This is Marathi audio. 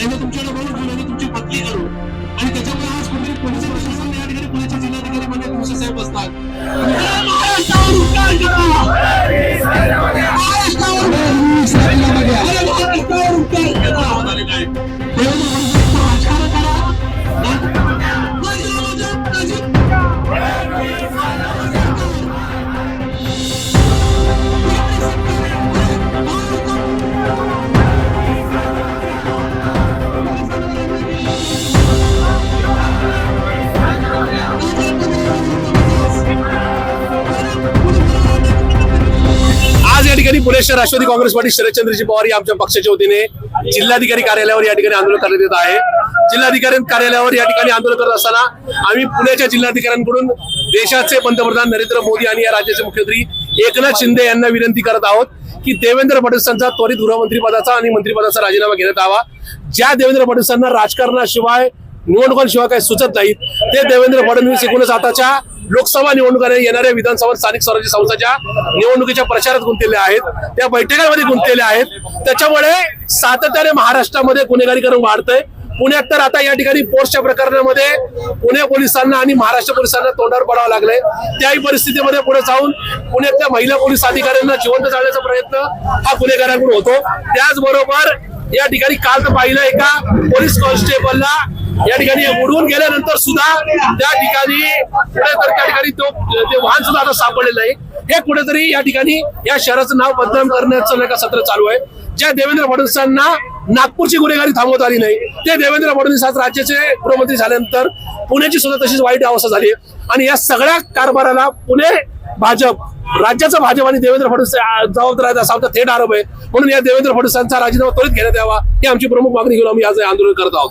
त्यांनी तुमच्याकडे बोलून घेऊन आणि तुमची बदली करू आणि त्याच्यामुळे आज कुठे पोलीस प्रशासन या ठिकाणी पुण्याचे जिल्हाधिकारी मध्ये तुमचे साहेब असतात. ठिकाणी पुणे शहर राष्ट्रवादी काँग्रेस पार्टी शरदचंद्रजी पवार या आमच्या पक्षाच्या वतीने जिल्हाधिकारी कार्यालयावर या ठिकाणी आंदोलन करण्यात येत आहे. जिल्हाधिकारी कार्यालयावर या ठिकाणी आंदोलन करत असताना आम्ही पुण्याच्या जिल्हाधिकाऱ्यांकडून देशाचे पंतप्रधान नरेंद्र मोदी आणि या राज्याचे मुख्यमंत्री एकनाथ शिंदे यांना विनंती करत आहोत की देवेंद्र फडणवीसांचा त्वरित गृहमंत्रीपदाचा आणि मंत्रिपदाचा राजीनामा घेण्यात यावा. ज्या देवेंद्र फडणवीसांना राजकारणाशिवाय निवडणुकांशिवाय काही सुचत नाहीत ते देवेंद्र फडणवीस एकूणच आताच्या लोकसभा निवडणुका येणाऱ्या विधानसभा स्थानिक स्वराज्य संस्थाच्या निवडणुकीच्या प्रचारात गुंतलेले आहेत. त्या बैठकांमध्ये गुंतलेले आहेत. त्याच्यामुळे सातत्याने महाराष्ट्रामध्ये गुन्हेगारीकरण वाढतंय. पुण्यात तर आता या ठिकाणी पोस्टच्या प्रकरणामध्ये पुणे पोलिसांना आणि महाराष्ट्र पोलिसांना तोंडावर पडावं लागलंय. त्याही परिस्थितीमध्ये पुढे जाऊन पुण्यातल्या महिला पोलीस अधिकाऱ्यांना जिवंत जाण्याचा प्रयत्न हा गुन्हेगारांकडून होतो. त्याचबरोबर या ठिकाणी काल तर पाहिलं एका पोलीस कॉन्स्टेबलला या ठिकाणी उडवून गेल्यानंतर सुद्धा त्या ठिकाणी कुठेतरी त्या ठिकाणी तो ते वाहन सुद्धा आता सापडलेलं नाही हे कुठेतरी या ठिकाणी या शहराचं नाव बदनाम करण्याचं नाही का सत्र चालू आहे. ज्या देवेंद्र फडणवीसांना नागपूरची गुन्हेगारी थांबवत आली नाही ते देवेंद्र फडणवीस आज राज्याचे गृहमंत्री झाल्यानंतर पुण्याची सुद्धा तशीच वाईट अवस्था झाली आणि या सगळ्या कारभाराला पुणे भाजप राज्याचं भाजप आणि देवेंद्र फडणवीस जबाबदार आहेत असा आमचा थेट आरोप आहे. म्हणून या देवेंद्र फडणवीसांचा राजीनामा त्वरित घेण्यात यावा ही आमची प्रमुख मागणी घेऊन आम्ही आज आंदोलन करत आहोत.